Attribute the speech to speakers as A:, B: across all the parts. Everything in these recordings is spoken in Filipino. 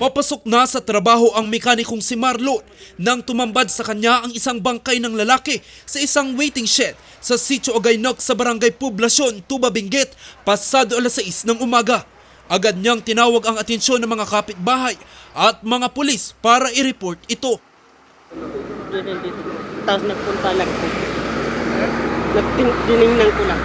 A: Papasok na sa trabaho ang mekanikong si Marlon nang tumambad sa kanya ang isang bangkay ng lalaki sa isang waiting shed sa Sitio Ogaynok sa Barangay Poblasyon, Tuba Benguet, pasado alas 6 ng umaga. Agad niyang tinawag ang atensyon ng mga kapitbahay at mga pulis para i-report ito.
B: Tapos nagpunta lang ko. Nagtiningnan ko lang.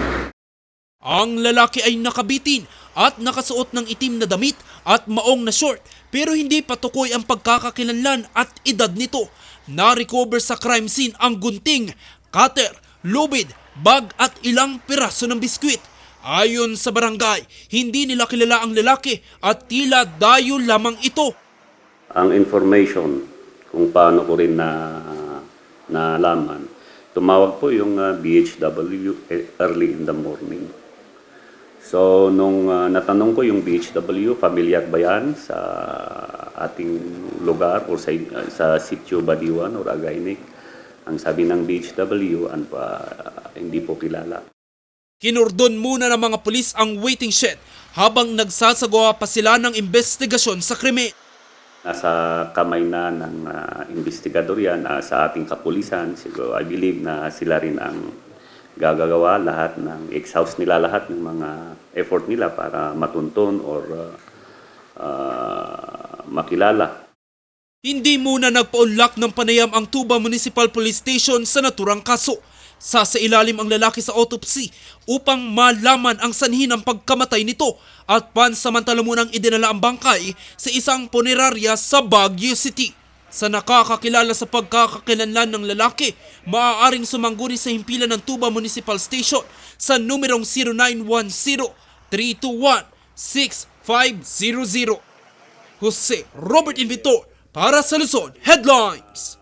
A: Ang lalaki ay nakabitin at nakasuot ng itim na damit at maong na short pero hindi patukoy ang pagkakakilanlan at edad nito. Na-recover sa crime scene ang gunting, cutter, lubid, bag at ilang piraso ng biskwit. Ayon sa barangay, hindi nila kilala ang lalaki at tila dayo lamang ito.
C: ang information kung paano ko rin na nalaman. Tumawag po yung uh, BHW eh, early in the morning. So, nung uh, natanong ko yung BHW, familiar ba yan sa ating lugar o sa, uh, sa sitio Badiwan o Agaynik? Ang sabi ng BHW, ano pa, uh, hindi po kilala.
A: Kinurdon muna ng mga pulis ang waiting shed habang nagsasagawa pa sila ng investigasyon sa krimen.
C: Nasa kamay na ng ah, investigador yan ah, sa ating kapulisan. Siguro, I believe na sila rin ang gagagawa lahat ng exhaust nila lahat ng mga effort nila para matunton or ah, ah, makilala
A: Hindi muna nagpaunlak ng panayam ang Tuba Municipal Police Station sa naturang kaso. Sasa ilalim ang lalaki sa autopsy upang malaman ang sanhi ng pagkamatay nito at pansamantala munang idinala ang bangkay sa isang punerarya sa Baguio City. Sa nakakakilala sa pagkakakilanlan ng lalaki, maaaring sumangguni sa himpilan ng Tuba Municipal Station sa numerong 0910-321-6500. Jose Robert Invitor para sa Luzon Headlines.